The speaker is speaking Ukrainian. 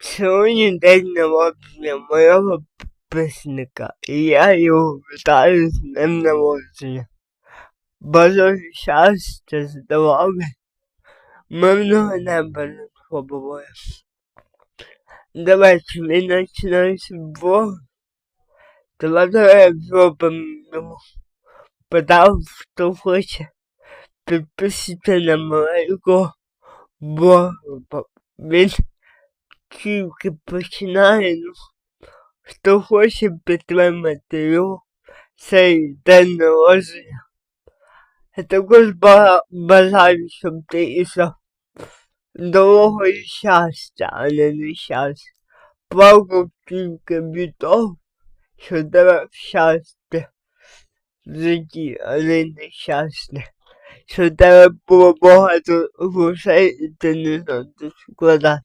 Сьогодні день народження мого підписника, і я його вітаю з днем народження. Бажаю щастя, здоров'я, мирного неба над головою. Давайте ми починаємо з Бога. Давайте зробимо подав, хто хоче підписати на моєго Бога. Він тільки починає, ну, хто хоче підтримати його цей день народження. Я також бажаю, щоб ти ішов довго і щастя, а не нещастя. Плакав тільки від того, що тебе щастя в житті, а не нещастя. Що тебе було багато грошей і ти не знав, де складати.